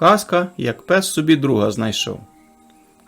Казка, як пес собі друга знайшов.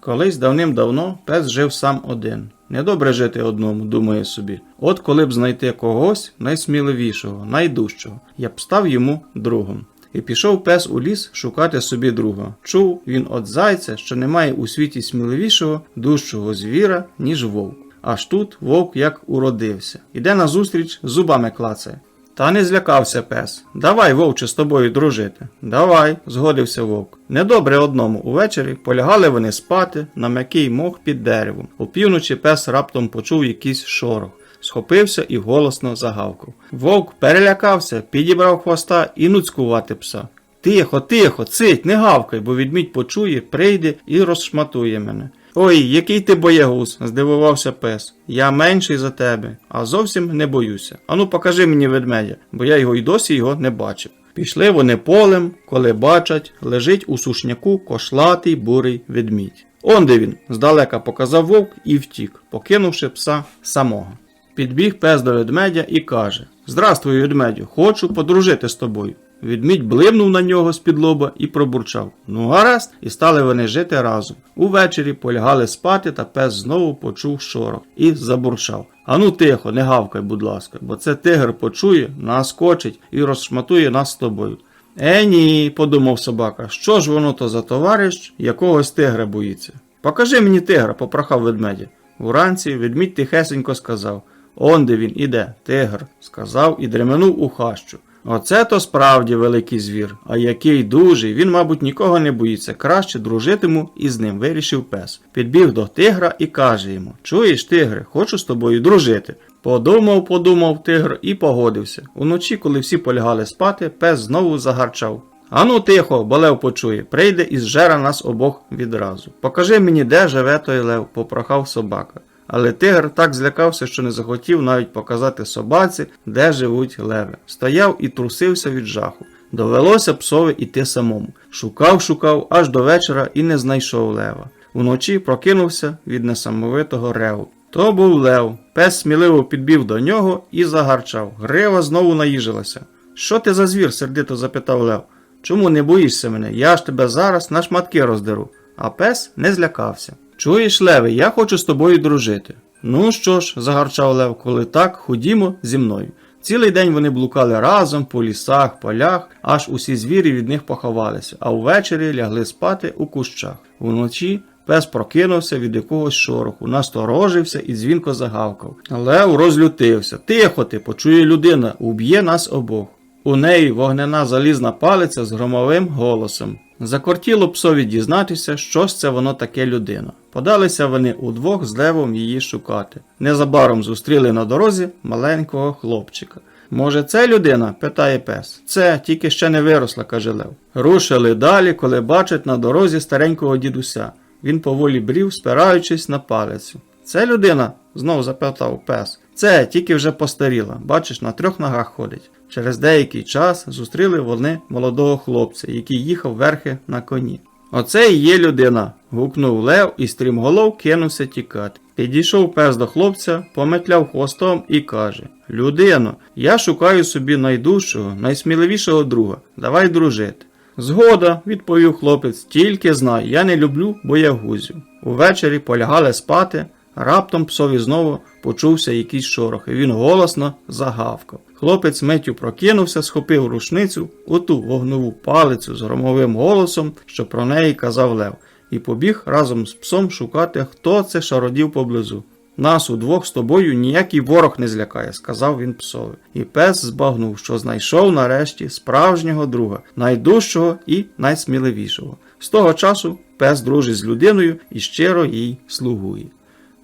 Колись давним-давно пес жив сам один. Недобре жити одному, думає собі. От коли б знайти когось найсміливішого, найдужчого, я б став йому другом. І пішов пес у ліс шукати собі друга. Чув він от зайця, що немає у світі сміливішого, дужчого звіра, ніж вовк. Аж тут вовк як уродився. Іде назустріч, зубами клацає. Та не злякався пес. Давай, вовче, з тобою дружити. Давай, згодився вовк. Недобре одному. Увечері полягали вони спати на м'який мох під деревом. Опівночі пес раптом почув якийсь шорох. Схопився і голосно загавкав. Вовк перелякався, підібрав хвоста і нуцькувати пса. Тихо, тихо, цить, не гавкай, бо відмідь почує, прийде і розшматує мене. Ой, який ти боягуз, здивувався пес. Я менший за тебе, а зовсім не боюся. Ану, покажи мені ведмедя, бо я його й досі його не бачив. Пішли вони полем, коли бачать, лежить у сушняку кошлатий бурий ведмідь. Он де він, здалека показав вовк і втік, покинувши пса самого. Підбіг пес до ведмедя і каже: Здравствуй, ведмедю, хочу подружити з тобою. Відмідь блимнув на нього з-під лоба і пробурчав. Ну, гаразд, і стали вони жити разом. Увечері полягали спати, та пес знову почув шорох і забурчав. Ану тихо, не гавкай, будь ласка, бо це тигр почує, наскочить і розшматує нас з тобою. Е, ні, подумав собака, що ж воно то за товариш, якогось тигра боїться. Покажи мені тигра, попрохав ведмедя. Уранці ведмідь тихесенько сказав Он де він іде, тигр, сказав і дременув у хащу. Оце то справді великий звір, а який дужий, він, мабуть, нікого не боїться, краще дружитиму із ним, вирішив пес. Підбіг до тигра і каже йому: Чуєш, тигре, хочу з тобою дружити. Подумав, подумав тигр і погодився. Уночі, коли всі полягали спати, пес знову загарчав. Ану тихо, бо лев почує, прийде і зжера нас обох відразу. Покажи мені, де живе той лев, попрохав собака. Але тигр так злякався, що не захотів навіть показати собаці, де живуть леви. Стояв і трусився від жаху. Довелося псові іти самому. Шукав, шукав аж до вечора і не знайшов лева. Вночі прокинувся від несамовитого реву. То був лев. Пес сміливо підбів до нього і загарчав. Грива знову наїжилася. Що ти за звір? сердито запитав лев. Чому не боїшся мене? Я ж тебе зараз на шматки роздеру. А пес не злякався. Чуєш, Леве, я хочу з тобою дружити. Ну що ж, загарчав Лев, коли так, ходімо зі мною. Цілий день вони блукали разом по лісах, полях, аж усі звірі від них поховалися, а увечері лягли спати у кущах. Вночі пес прокинувся від якогось шороху, насторожився і дзвінко загавкав. Лев розлютився. Тихо ти, почує людина, уб'є нас обох. У неї вогнена залізна палиця з громовим голосом. Закортіло псові дізнатися, що ж це воно таке людина. Подалися вони удвох з левом її шукати. Незабаром зустріли на дорозі маленького хлопчика. Може, це людина? питає пес. Це тільки ще не виросла, каже Лев. Рушили далі, коли бачать на дорозі старенького дідуся. Він поволі брів, спираючись на палицю. Це людина? знов запитав пес. Це тільки вже постаріла, бачиш, на трьох ногах ходить. Через деякий час зустріли вони молодого хлопця, який їхав верхи на коні. Оце і є людина. гукнув Лев і стрімголов кинувся тікати. Підійшов пес до хлопця, пометляв хвостом і каже: Людино, я шукаю собі найдужчого, найсміливішого друга. Давай дружити. Згода, відповів хлопець, тільки знай, я не люблю боягузів. Увечері полягали спати, раптом псові знову почувся якийсь шорох, і він голосно загавкав. Хлопець миттю прокинувся, схопив рушницю, оту вогнову палицю з громовим голосом, що про неї казав Лев, і побіг разом з псом шукати, хто це шародів поблизу. Нас удвох з тобою ніякий ворог не злякає, сказав він псові. І пес збагнув, що знайшов нарешті справжнього друга, найдужчого і найсміливішого. З того часу пес дружить з людиною і щиро їй слугує.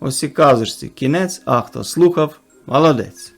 Ось і казочці кінець, а хто слухав, молодець.